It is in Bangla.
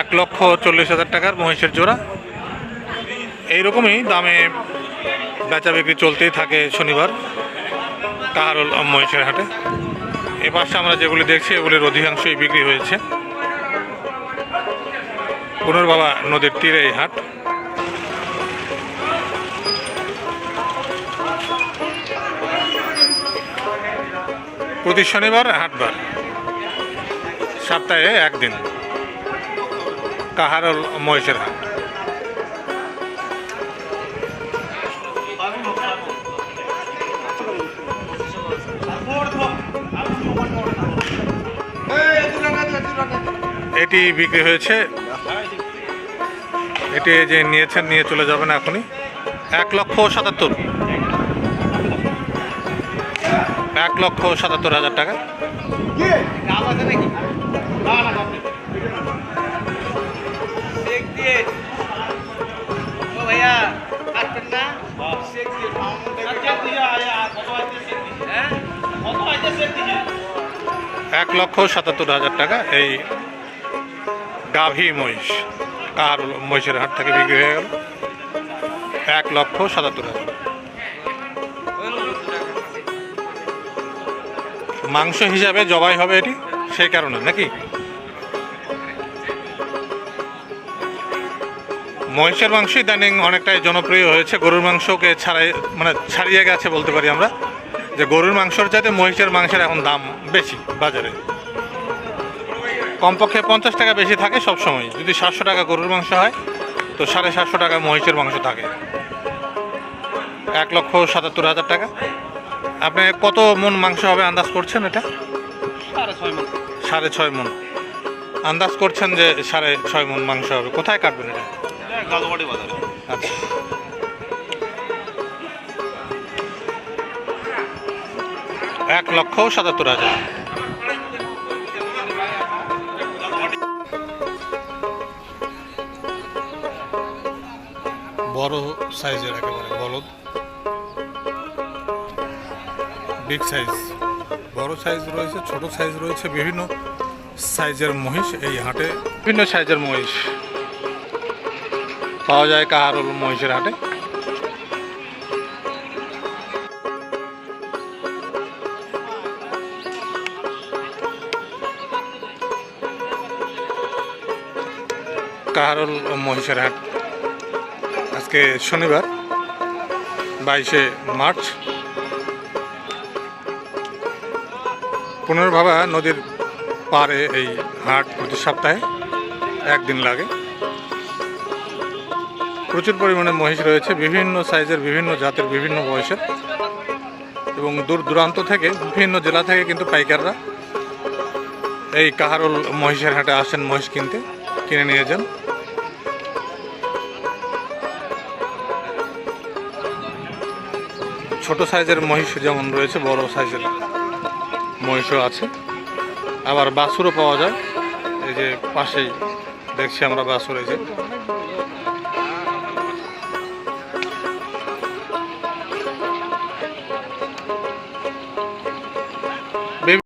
এক লক্ষ চল্লিশ হাজার টাকার মহিষের জোড়া। এইরকমই দামে বেচা বিক্রি চলতেই থাকে শনিবার কাহারুল মহিষের হাটে। এ পাশে আমরা যেগুলি দেখছি, এগুলির অধিকাংশই বিক্রি হয়েছে। পুনর্বাবা নদীর তীরে এই হাট। প্রতি শনিবার হাটবার। সপ্তাহে একদিন। কাহারল মহিষের হাট। এটি বিক্রি হয়েছে। এটি যে নিয়েছেন, নিয়ে চলে যাবেন এখনই। এক লক্ষ সাতাত্তর। এক লক্ষ সাতাত্তর হাজার টাকা। এক লক্ষ সাতাত্তর হাজার টাকা এই গাভী মহিষ। কার মহিষের হাট থেকে বিক্রি হয়ে গেল? এক লক্ষ সাতাত্তর হাজার। মাংস হিসাবে জবাই হবে এটি? সেই কারণে, নাকি? মহিষের মাংস ইদানিং অনেকটাই জনপ্রিয় হয়েছে। গরুর মাংসকে ছাড়াই মানে ছাড়িয়ে গেছে বলতে পারি আমরা। যে গরুর মাংসর চাইতে মহিষের মাংসের এখন দাম বেশি বাজারে। কমপক্ষে পঞ্চাশ টাকা বেশি থাকে সব সময় যদি সাতশো টাকা গরুর মাংস হয়, তো সাড়ে সাতশো টাকা মহিষের মাংস থাকে। এক লক্ষ সাতাত্তর হাজার টাকা। আপনি কত মন মাংস হবে আন্দাজ করছেন এটা? সাড়ে ছয় মন। আন্দাজ করছেন যে সাড়ে ছয় মন মাংস হবে। কোথায় কাটবেন এটা? গালবাড়ি বাজারে। আচ্ছা। এক লক্ষ সাতাত্তর হাজার। বড় সাইজের একেবারে বলদ। বিগ সাইজ বড় সাইজ রয়েছে, ছোট সাইজ রয়েছে, বিভিন্ন সাইজের মহিষ এই হাটে। বিভিন্ন সাইজের মহিষ। পাওয়া যায় কাহারুল মহিষের হাটে। কাহারুল মহিষের হাট। আজকে শনিবার, বাইশে মার্চ। পুনর্ভাবা নদীর পাড়ে এই হাট প্রতি সপ্তাহে একদিন লাগে। প্রচুর পরিমাণে মহিষ রয়েছে, বিভিন্ন সাইজের, বিভিন্ন জাতের, বিভিন্ন বয়সের এবং দূর দূরান্ত থেকে, বিভিন্ন জেলা থেকে কিন্তু পাইকাররা এই কাহারুল মহিষের হাটে আসেন, মহিষ কিনতে, কিনে নিয়ে যান। ছোট সাইজের মহিষ যেমন রয়েছে, বড় সাইজের। মহিষও আছে। আবার বাছুরও পাওয়া যায়। এই যে পাশেই দেখছি আমরা বাছুর এই যে।